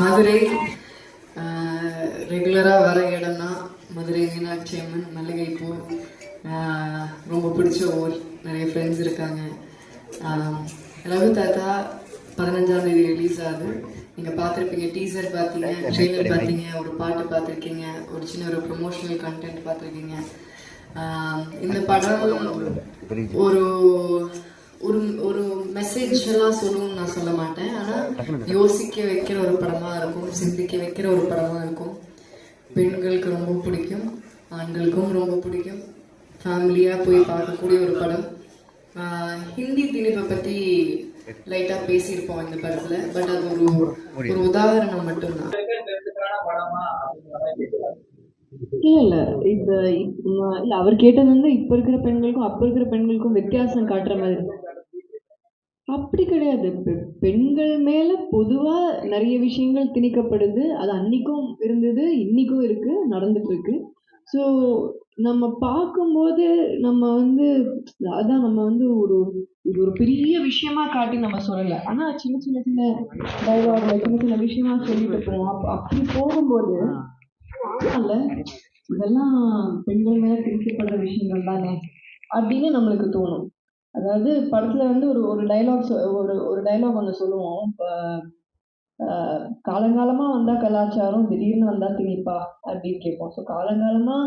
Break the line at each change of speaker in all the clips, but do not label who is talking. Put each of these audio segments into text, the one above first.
மதுரை ரெகுலராக வர இடம்னா மதுரை மீனாட்சி அம்மன் மல்லிகைப்பூ ரொம்ப பிடிச்ச ஊர். நிறைய ஃப்ரெண்ட்ஸ் இருக்காங்க. ரகு தாத்தா பதினஞ்சாம் தேதி ரிலீஸ் ஆகுது. நீங்கள் பார்த்துருப்பீங்க டீசர் பார்த்தீங்க ட்ரெய்லர் பார்த்தீங்க ஒரு பாட்டு பார்த்துருக்கீங்க ஒரு சின்ன ஒரு ப்ரொமோஷனல் கண்டென்ட் பார்த்துருக்கீங்க. இந்த படம் ஒரு ஒரு ஒரு மெசேஜ் எல்லாம் சொல்லணும்னு நான் சொல்ல மாட்டேன். ஆனா யோசிக்க வைக்கிற ஒரு படமா இருக்கும் சிந்திக்க வைக்கிற ஒரு படமா இருக்கும். பெண்களுக்கு ரொம்ப பிடிக்கும் ஆண்களுக்கும் ரொம்ப பிடிக்கும். ஃபேமிலியா போய் பார்க்கக்கூடிய ஒரு படம். ஹிந்தி திணிப்பை பத்தி லைட்டா பேசியிருப்போம் இந்த படத்துல. பட் அது ஒரு ஒரு உதாரணம் மட்டும்தான்.
இல்ல இல்ல. ம- இல்ல அவர் கேட்டது வந்து இப்ப இருக்கிற பெண்களுக்கும் அப்ப இருக்கிற பெண்களுக்கும் வித்தியாசம் காட்டுற மாதிரி. அப்படி கிடையாது. பெண்கள் மேல பொதுவா நிறைய விஷயங்கள் திணிக்கப்படுது. அது அன்னைக்கும் இருந்தது இன்னைக்கும் இருக்கு நடந்துட்டு இருக்கு. ஸோ நம்ம பார்க்கும்போது நம்ம வந்து அதான் நம்ம வந்து ஒரு இது ஒரு பெரிய விஷயமா காட்டி நம்ம சொல்லலை. ஆனா சின்ன சின்ன சின்ன டைலாக்ல சின்ன சின்ன விஷயமா சொல்லிட்டு போவோம். அப்போ அப்படி போகும்போது ஆமால்ல இதெல்லாம் பெண்கள் மேல திணிக்கப்படுற விஷயங்கள் தானே அப்படின்னு நம்மளுக்கு தோணும். அதாவது படத்துல வந்து ஒரு ஒரு டைலாக் ஒரு ஒரு டைலாக் ஒன்று சொல்லுவோம். இப்ப, ஆஹ், காலங்காலமா வந்தா கலாச்சாரம் திடீர்னு வந்தா திணிப்பா அப்படின்னு கேட்போம். ஸோ காலங்காலமா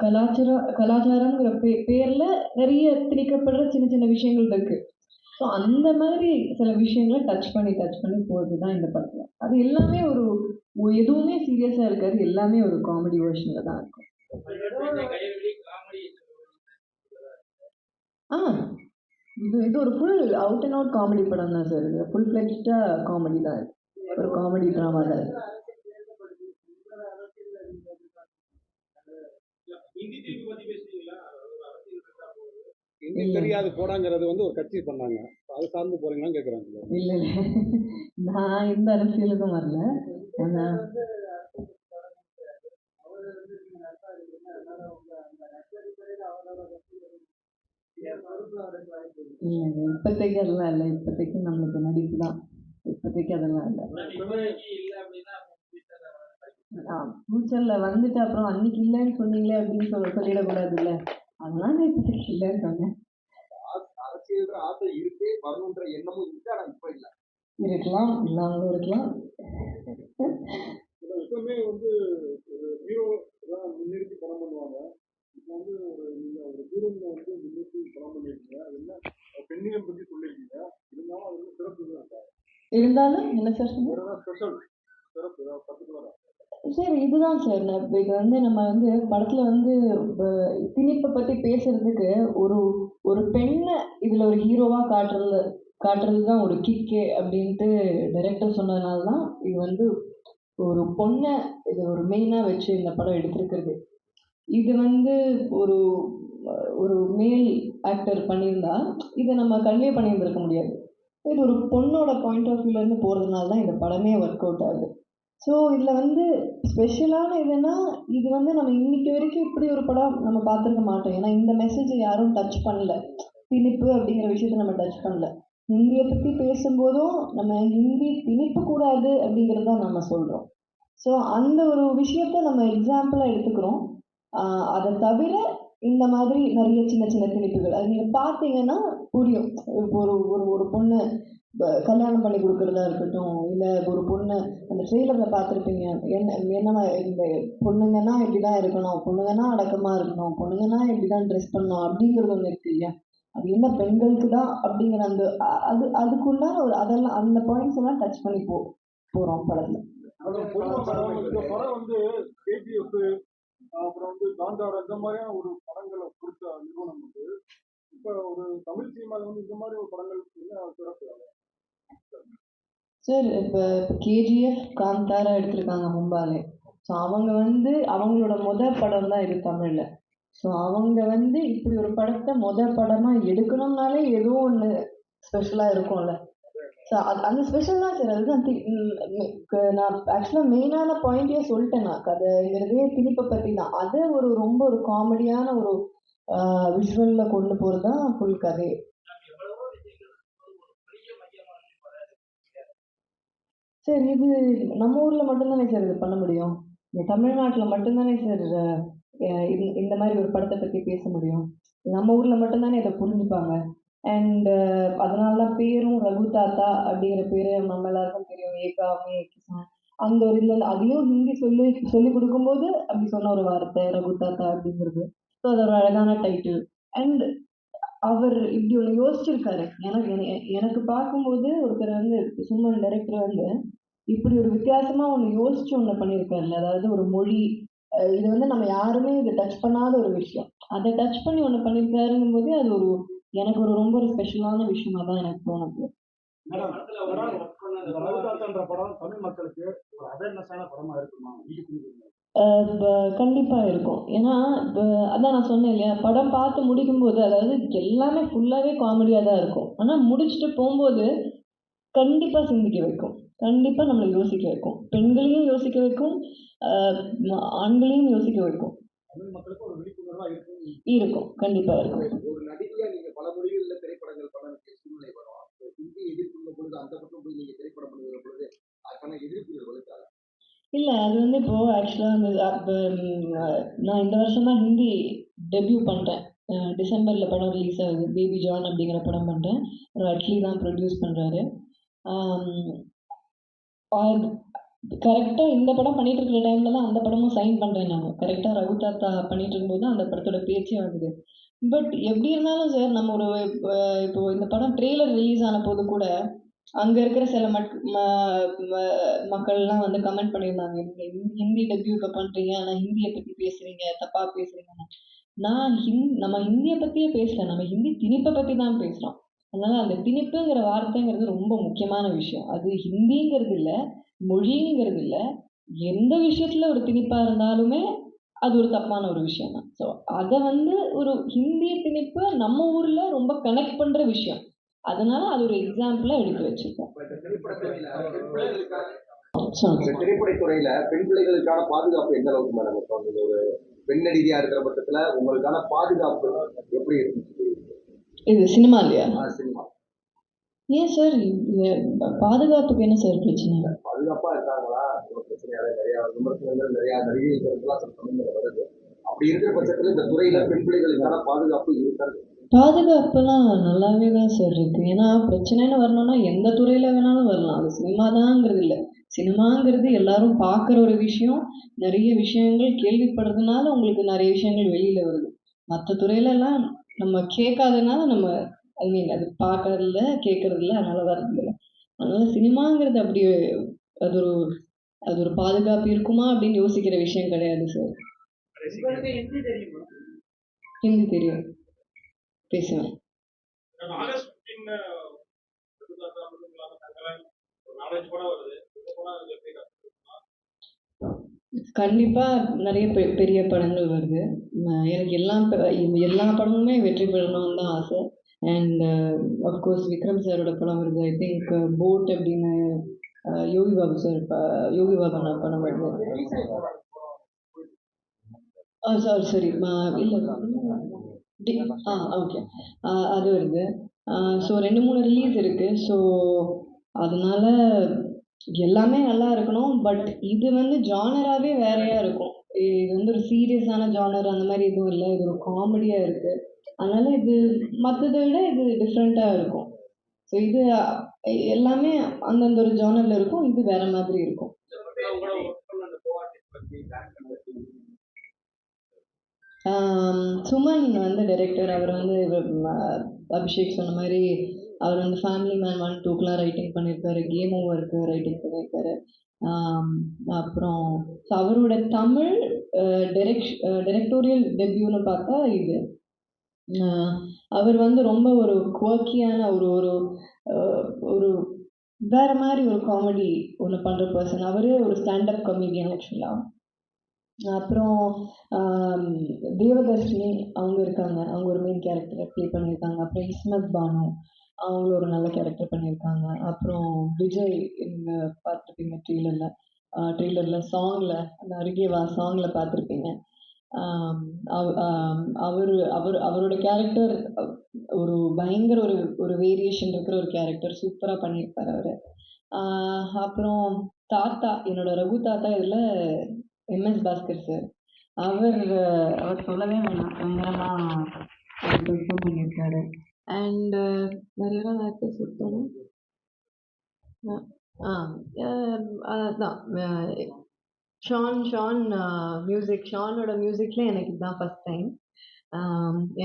கலாச்சாரம் கலாச்சாரம்ங்கிற பே பேர்ல நிறைய திணிக்கப்படுற சின்ன சின்ன விஷயங்கள் இருக்கு. ஸோ அந்த மாதிரி சில விஷயங்களை டச் பண்ணி டச் பண்ணி போகிறது தான் இந்த படத்துல. அது எல்லாமே ஒரு எதுவுமே சீரியஸா இருக்காது. எல்லாமே ஒரு காமெடி வெர்ஷன்ல தான் இருக்கும். ஆ. இது இது ஒரு full out and out comedy படம் தான் சார் இது. ஃபுல் ஃபிளெஜ்டா காமெடி தான் இது. ஒரு காமெடி ட்ராமா தான் இது.
ஹிந்தி தெரியாது போடாங்கிறது வந்து ஒரு கட்சி பண்ணாங்க. அது சார்ந்து போறீங்களான்னு கேக்குறாங்க.
இல்ல இல்ல. நான் எந்த அரசியலுக்கும் வரல. ஆனா இல்லைங்க இப்போதைக்கு அதெல்லாம் இல்லை. இப்போதைக்கு நம்மளுக்கு நடிப்பு தான் இப்போதைக்கு அதெல்லாம் இல்லை. ஃபியூச்சரில் வந்துட்டு அப்புறம் அன்னைக்கு இல்லைன்னு சொன்னீங்களே அப்படின்னு சொல்ல சொல்லிடக்கூடாதுல்ல. அதனால நான் இப்போதைக்கு இல்லைன்னு சொன்னேன்.
அரசியல் ஆசை இருக்கு வரணுன்ற எண்ணமும் இருக்கு ஆனா இப்ப இல்ல.
இருக்கலாம் இல்லாமலும் இருக்கலாம்.
எப்பவுமே வந்து ஹீரோ தான் முன்னிறுத்தி படம் பண்ணுவாங்க. இப்போ வந்து ஒரு ஹீரோயினை வந்து முன்னிறுத்தி படம் பண்ணிருக்கீங்க அது என்ன பெண்ணியம் பத்தி சொல்லியிருக்கீங்க இருந்தாலும் அது வந்து சிறப்பு தான்
இருந்தாலும் என்ன சார் சார் இதுதான் சார் இது வந்து நம்ம வந்து படத்துல வந்து திணிப்பை பத்தி பேசுறதுக்கு ஒரு ஒரு பெண்ணை இதுல ஒரு ஹீரோவா காட்டுறது காட்டுறது தான் ஒரு கிக்கே அப்படின்ட்டு டைரக்டர் சொன்னதுனால தான் இது வந்து ஒரு பொண்ணை இது ஒரு மெயினா வச்சு இந்த படம் எடுத்திருக்கிறது. இது வந்து ஒரு ஒரு மேல் ஆக்டர் பண்ணியிருந்தா இதை நம்ம கன்வே பண்ணியிருந்திருக்க முடியாது. இது ஒரு பொண்ணோட பாயிண்ட் ஆஃப் வியூலேருந்து போகிறதுனால தான் இந்த படமே ஒர்க் அவுட் ஆகுது. ஸோ இதில் வந்து ஸ்பெஷலான இதுனால் இது வந்து நம்ம இன்னைக்கு வரைக்கும் இப்படி ஒரு படம் நம்ம பார்த்துருக்க மாட்டோம். ஏன்னா இந்த மெசேஜை யாரும் டச் பண்ணல. திணிப்பு அப்படிங்கிற விஷயத்த நம்ம டச் பண்ணல. ஹிந்தியை பற்றி பேசும்போதும் நம்ம ஹிந்தி திணிப்பு கூடாது அப்படிங்கிறத நம்ம சொல்கிறோம் ஸோ அந்த ஒரு விஷயத்த நம்ம எக்ஸாம்பிளாக எடுத்துக்கிறோம். அதை தவிர இந்த மாதிரி நிறைய சின்ன சின்ன திணிப்புகள். அது நீங்கள் பார்த்தீங்கன்னா புரியும். ஒரு ஒரு ஒரு பொண்ணு கல்யாணம் பண்ணி கொடுக்குறதா இருக்கட்டும் இல்லை ஒரு பொண்ணு அந்த ட்ரெய்லரில் பார்த்துருப்பீங்க. என்ன என்னமா இந்த பொண்ணுங்கன்னா இப்படி தான் இருக்கணும் பொண்ணுங்கன்னா அடக்கமாக இருக்கணும் பொண்ணுங்கன்னா இப்படி தான் ட்ரெஸ் பண்ணணும் அப்படிங்கிறது ஒன்று இருக்கு இல்லையா? அது என்ன பெண்களுக்கு தான் அப்படிங்கிற அந்த அது அதுக்குள்ள ஒரு அதெல்லாம் அந்த பாயிண்ட்ஸ் எல்லாம் டச் பண்ணி போ போகிறோம் படத்தில்.
அப்புறம் வந்து காந்தாரம் இந்த மாதிரியான ஒரு படங்களை கொடுத்த நிறுவனம் வந்து இப்போ ஒரு தமிழ் சினிமாவில் வந்து இந்த மாதிரி ஒரு படங்கள் என்ன சிறப்பு?
சார் இப்போ கேஜிஎஃப் காந்தாரா எடுத்திருக்காங்க மும்பாலே. ஸோ அவங்க வந்து அவங்களோட முத படம் தான் இது தமிழில். ஸோ அவங்க வந்து இப்படி ஒரு படத்தை முத படமாக எடுக்கணும்னாலே ஏதோ ஒன்று ஸ்பெஷலாக இருக்கும்ல. ஸோ அது அந்த ஸ்பெஷல் தான் சார் அதுதான் க- நான் ஆக்சுவலாக மெயினான பாயிண்டே சொல்லிட்டேன் நான். கதைங்கிறதே திணிப்பை பற்றி தான். அது ஒரு ரொம்ப ஒரு காமெடியான ஒரு விஷுவலில் கொண்டு போகிறது தான் ஃபுல் கதை. சார் இது நம்ம ஊரில் மட்டும்தானே சார் இது பண்ண முடியும்? தமிழ்நாட்டில் மட்டும்தானே சார் இந்த இந்த மாதிரி ஒரு படத்தை பற்றி பேச முடியும்? நம்ம ஊரில் மட்டும்தானே இதை புரிஞ்சுப்பாங்க? அண்டு uh, அதனால தான் பேரும் ரகு தாத்தா அப்படிங்கிற பேர் நம்ம எல்லாருக்கும் தெரியும். ஏகாமே கிசான் அந்த ஒரு இதில் அதையும் ஹிந்தி சொல்லி சொல்லி கொடுக்கும்போது அப்படி சொன்ன ஒரு வார்த்தை ரகு தாத்தா அப்படிங்கிறது. ஸோ அது ஒரு அழகான டைட்டில் அண்ட் அவர் இப்படி ஒன்று யோசிச்சிருக்காரு. எனக்கு எனக்கு பார்க்கும்போது ஒருத்தர் வந்து சும்மா டைரக்டர் வந்து இப்படி ஒரு வித்தியாசமாக ஒன்று யோசிச்சு ஒன்று பண்ணியிருக்காருல்ல. அதாவது ஒரு மொழி இது வந்து நம்ம யாருமே இது டச் பண்ணாத ஒரு விஷயம். அதை டச் பண்ணி ஒன்று பண்ணியிருக்காருங்கும் போது அது ஒரு எனக்கு ஒரு ரொம்ப ஒரு ஸ்பெஷலான விஷயமா தான் எனக்கு தோணுது.
தமிழ் மக்களுக்கு ஒரு அவேர்னஸான படமா இருக்குமா? வீட்டுக்கு
கண்டிப்பாக இருக்கும். ஏன்னா அதான் நான் சொன்னேன் இல்லையா படம் பார்த்து முடிக்கும்போது அதாவது எல்லாமே ஃபுல்லாகவே காமெடியாக தான் இருக்கும். ஆனால் முடிச்சுட்டு போகும்போது கண்டிப்பாக சிந்திக்க வைக்கும். கண்டிப்பாக நம்மளை யோசிக்க வைக்கும். பெண்களையும் யோசிக்க வைக்கும். ஆண்களையும் யோசிக்க வைக்கும்.
இருக்கும்.
கண்டிப்பாக இருக்கும்
ஒரு நடிகையா நீங்க பல மொழிகளில் திரைப்படங்கள் பண்ண வேண்டிய சூழ்நிலை வரும் அப்போ ஹிந்தி எதிர்ப்புள்ள பொழுது நீங்க திரைப்படம் பண்ணுகிற பொழுது அதுக்கான எதிர்ப்புகள் வலுக்காது
இல்லை அது வந்து இப்போது ஆக்சுவலாக அப்போ நான் இந்த வருஷம் தான் ஹிந்தி டெபியூ பண்ணுறேன் டிசம்பரில் படம் ரிலீஸ் ஆகுது. பேபி ஜான் அப்படிங்கிற படம் பண்ணுறேன் ஒரு அட்லி தான் ப்ரொடியூஸ் பண்ணுறாரு கரெக்டாக இந்த படம் பண்ணிட்டு இருக்கிற டைமில் தான் அந்த படமும் சைன் பண்ணுறேன் நான். கரெக்டாக ரகு தாத்தா பண்ணிட்டு இருக்கும்போது அந்த படத்தோட பேச்சே ஆகுது. பட் எப்படி இருந்தாலும் சார் நம்ம ஒரு இப்போ இப்போ இந்த படம் ட்ரெய்லர் ரிலீஸ் ஆன போது கூட அங்கே இருக்கிற சில மக் ம- ம- மக்கள்லாம் வந்து கமெண்ட் பண்ணியிருந்தாங்க. இந்த ஹிந்தி- ஹிந்தி பண்ணுறீங்க ஆனால் ஹிந்தியை பற்றி பேசுகிறீங்க தப்பாக பேசுகிறீங்க நான் ஹிந் நம்ம ஹிந்தியை பற்றியே பேசல. நம்ம ஹிந்தி திணிப்பை பற்றி தான் பேசுகிறோம் அதனால் அந்த திணிப்புங்கிற வார்த்தைங்கிறது ரொம்ப முக்கியமான விஷயம். அது ஹிந்திங்கிறது இல்லை மொழிங்கிறது இல்லை எந்த விஷயத்தில் ஒரு திணிப்பாக இருந்தாலுமே அது ஒரு தப்பான ஒரு விஷயம் தான். ஸோ அதை வந்து ஒரு ஹிந்தி திணிப்பு நம்ம ஊரில் ரொம்ப கனெக்ட் பண்ணுற விஷயம். அதனால அது ஒரு எக்ஸாம்பிளாக எடுத்து
இந்த திரைப்படத்துறையில பெண் பிள்ளைகளுக்கான பாதுகாப்பு எந்த அளவுக்கு மேடம் இப்போ ஒரு பெண் நடிகையா இருக்கிற பட்சத்துல உங்களுக்கான பாதுகாப்பு எப்படி இருந்துச்சு
இது சினிமா இல்லையா?
சினிமா
ஏன் சார் பாதுகாப்புக்கு என்ன சார் பிரச்சனை?
பாதுகாப்பா இருக்காங்களா? பிரச்சனையால நிறைய விமர்சனங்கள் நிறைய சமயங்கள் வருது. அப்படி இருக்கிற பட்சத்துல இந்த துறையில பெண் பிள்ளைகளுக்கான பாதுகாப்பு இருக்காது.
பாதுகாப்புலாம் நல்லாவே தான் சார் இருக்கு. ஏன்னா பிரச்சனைன்னு வரணும்னா எந்த துறையில் வேணாலும் வரலாம். அது சினிமா தாங்கிறது இல்லை. சினிமாங்கிறது எல்லாரும் பார்க்குற ஒரு விஷயம். நிறைய விஷயங்கள் கேள்விப்படுறதுனால உங்களுக்கு நிறைய விஷயங்கள் வெளியில் வருது. மற்ற துறையிலலாம் நம்ம கேட்காதனால நம்ம ஐ மீன் அது பார்க்கறதில்ல கேட்கறதில்ல அதனால வர்றதில்ல. அதனால சினிமாங்கிறது அப்படி அது ஒரு அது ஒரு பாதுகாப்பு இருக்குமா அப்படின்னு யோசிக்கிற விஷயம் கிடையாது சார் ஹிந்தி தெரியும்.
எப்படி
கண்டிப்பாக நிறைய பெ பெரிய படங்கள் வருது. எனக்கு எல்லா எல்லா படமுமே வெற்றி பெறணும்னு தான் ஆசை. அண்ட் அஃப்கோர்ஸ் விக்ரம் சாரோட படம் வருது. ஐ திங்க் போட் அப்படின்னு அஹ், யோகி பாபு சார் யோகி பாபு நான் படம் வருது. ஆ சாரி சாரி இல்லை. ஆ ஓகே அது வருது. ஸோ ரெண்டு மூணு ரிலீஸ் இருக்குது ஸோ அதனால எல்லாமே நல்லா இருக்கணும். பட் இது வந்து ஜானராகவே வேறையாக இருக்கும். இது வந்து ஒரு சீரியஸான ஜானர் அந்த மாதிரி எதுவும் இல்லை. இது ஒரு காமெடியாக இருக்குது அதனால இது மற்றதை விட இது டிஃப்ரெண்ட்டாக இருக்கும். ஸோ இது எல்லாமே அந்தந்த ஒரு ஜானரில் இருக்கும். இது வேற மாதிரி இருக்கும். சுமன் வந்து டைரக்டர் அவர் வந்து அபிஷேக் சொன்ன மாதிரி அவர் வந்து ஃபேமிலி மேன் ஒன் டூக்கெலாம் ரைட்டிங் பண்ணியிருக்காரு கேம் ஓவருக்கு ரைட்டிங் பண்ணியிருக்காரு அப்புறம் ஸோ அவரோட தமிழ் டைரக்ஷ் டைரக்டோரியல் டெபியூன்னு பார்த்தா இது. அவர் வந்து ரொம்ப ஒரு குவக்கியான ஒரு ஒரு ஒரு வேற மாதிரி ஒரு காமெடி ஒன்று பண்ணுற பர்சன் அவரே ஒரு ஸ்டாண்டப் கமெடியன் ஆக்சுவலாக அப்புறம் தேவதர்ஷினி அவங்க இருக்காங்க. அவங்க ஒரு மெயின் கேரக்டரை ப்ளே பண்ணியிருக்காங்க. அப்புறம் இஸ்மத் பானு அவங்க ஒரு நல்ல கேரக்டர் பண்ணியிருக்காங்க. அப்புறம் விஜய் இவங்க பார்த்துருப்பீங்க ட்ரெய்லரில் ட்ரெய்லரில் சாங்கில் அந்த அருகே வா சாங்கில் பார்த்துருப்பீங்க. அவர் அவர் அவரோட கேரக்டர் ஒரு பயங்கர ஒரு ஒரு வேரியேஷன் இருக்கிற ஒரு கேரக்டர் சூப்பராக பண்ணியிருப்பார் அவர். அப்புறம் தாத்தா என்னோட ரகு தாத்தா இதில் எம்எஸ் பாஸ்கர் சார். அவர் அவர் சொல்லவே வேணாம். பெர்ஃபார்ம் பண்ணியிருக்காரு. அண்டு வேறு யாராவது ஆக்டர்ஸ் இருக்காங்க? ஆ அதான். ஷான் ஷான் மியூசிக் ஷானோட மியூசிக்கில் எனக்கு இதுதான் ஃபஸ்ட் டைம்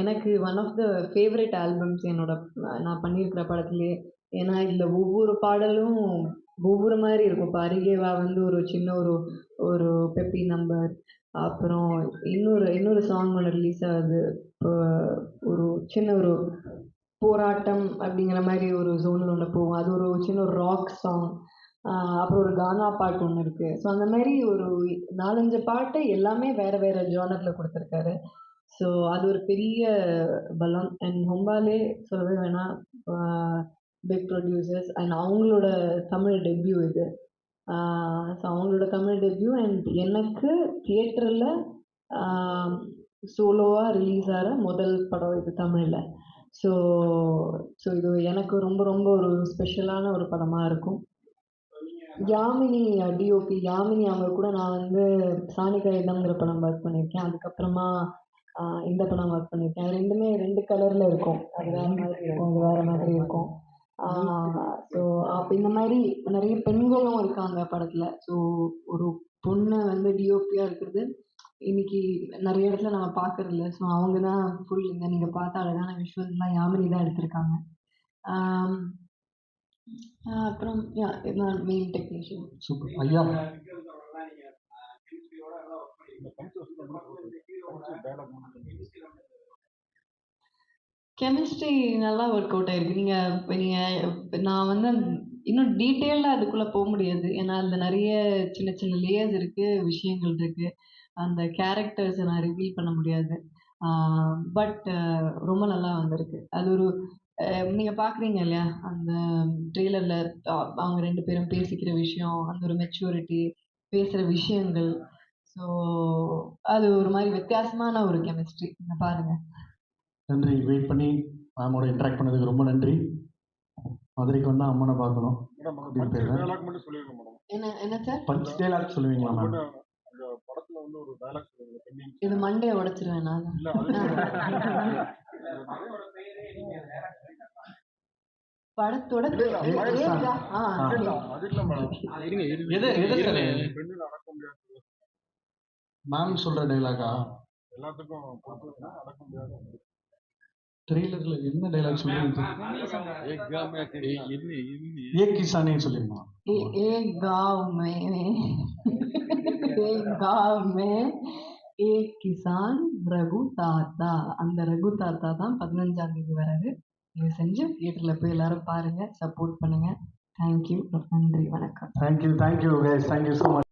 எனக்கு one of the favourite albums என்னோட நான் பண்ணியிருக்கிற படத்துலேயே ஏன்னா இதில் ஒவ்வொரு பாடலும் ஒவ்வொரு மாதிரி இருக்கும். இப்போ அருகேவா வந்து ஒரு சின்ன ஒரு ஒரு பெப்பி நம்பர் அப்புறம் இன்னொரு இன்னொரு சாங் ஒன்று ரிலீஸ் ஆகுது. இப்போ ஒரு சின்ன ஒரு போராட்டம் அப்படிங்கிற மாதிரி ஒரு ஜோனில் ஒன்று போகும். அது ஒரு சின்ன ஒரு ராக் சாங் அப்புறம் ஒரு கானா பாட்டு ஒன்று இருக்குது ஸோ அந்த மாதிரி ஒரு நாலஞ்சு பாட்டு எல்லாமே வேறு வேறு ஜானரில் கொடுத்துருக்காரு. ஸோ அது ஒரு பெரிய பலம். அண்ட் ஹொம்பாலே சொல்லவே வேணாம். பிக் ப்ரொடியூசர்ஸ் அண்ட் அவங்களோட தமிழ் டெபியூ இது. ஸோ அவங்களோட தமிழ் டெபியூ அண்ட் எனக்கு தியேட்டரில் சோலோவாக ரிலீஸ் ஆகிற முதல் படம் இது தமிழில். ஸோ ஸோ இது எனக்கு ரொம்ப ரொம்ப ஒரு ஸ்பெஷலான ஒரு படமாக இருக்கும். யாமினி டிஓபி யாமினி அவங்க கூட நான் வந்து சாணிகா இடம்ங்கிற படம் ஒர்க் பண்ணியிருக்கேன். அதுக்கப்புறமா இந்த படம் ஒர்க் பண்ணியிருக்கேன். ரெண்டுமே ரெண்டு கலரில் இருக்கும். அது வேறு மாதிரி இருக்கும் அது வேறு மாதிரி இருக்கும். ஸோ அப்போ இந்த மாதிரி நிறைய பெண்களும் இருக்காங்க படத்தில். ஸோ ஒரு பொண்ணு வந்து டிஓபியாக இருக்கிறது. இன்னைக்கு நிறைய இடத்துல நம்ம பார்க்கறதில்ல ஸோ அவங்க தான் ஃபுல் இந்த நீங்கள் பார்த்த அழகான விஷுவல்ஸ்லாம் யாமினி தான் எடுத்திருக்காங்க. அப்புறம் யா நான் மெயின் டெக்னீஷியன்
சூப்பர் ஐயா.
கெமிஸ்ட்ரி நல்லா ஒர்க் அவுட் ஆயிருக்கு. நீங்கள் இப்போ நீங்கள் நான் வந்து இன்னும் டீட்டெயில்டாக அதுக்குள்ளே போக முடியாது. ஏன்னா அதில் நிறைய சின்ன சின்ன லேயர்ஸ் இருக்குது விஷயங்கள் இருக்குது அந்த கேரக்டர்ஸை நான் ரிவீல் பண்ண முடியாது. பட் ரொம்ப நல்லா வந்திருக்கு. அது ஒரு நீங்கள் பார்க்குறீங்க இல்லையா? அந்த ட்ரெய்லரில் அவங்க ரெண்டு பேரும் பேசிக்கிற விஷயம் அந்த ஒரு மெச்சூரிட்டி பேசுகிற விஷயங்கள். ஸோ அது ஒரு மாதிரி வித்தியாசமான ஒரு கெமிஸ்ட்ரி நீங்கள் பாருங்கள்
நன்றி. வெயிட் பண்ணி மேமோட இன்ட்ராக்ட் பண்ணதுக்கு ரொம்ப நன்றி. மதுரைக்கு வந்தால் அம்மனை பார்க்கணும்.
பஞ்சு
டேலாக் சொல்லுவீங்களா மேம்
படத்துல வந்து ஒரு டயலாக் சொல்லுங்க.
இது மண்டே உடைச்சிருவேன் நான். படத்தோட
மேம் சொல்கிற டைலாகா
எல்லாத்துக்கும் அடக்க முடியாது.
ட்ரெய்லரில் என்ன டைலாக் சொல்லுவீங்க ஏ கிசானே சொல்லிருமா
ए- एक गांव में एक गांव में एक கிசான் ரகு தாத்தா அந்த ரகு தாத்தா தான் பதினஞ்சாம் தேதி வராரு இது செஞ்சு தியேட்டரில் போய் எல்லாரும் பாருங்க சப்போர்ட் பண்ணுங்க தேங்க்யூ நன்றி வணக்கம்
thank you thank you guys thank you so much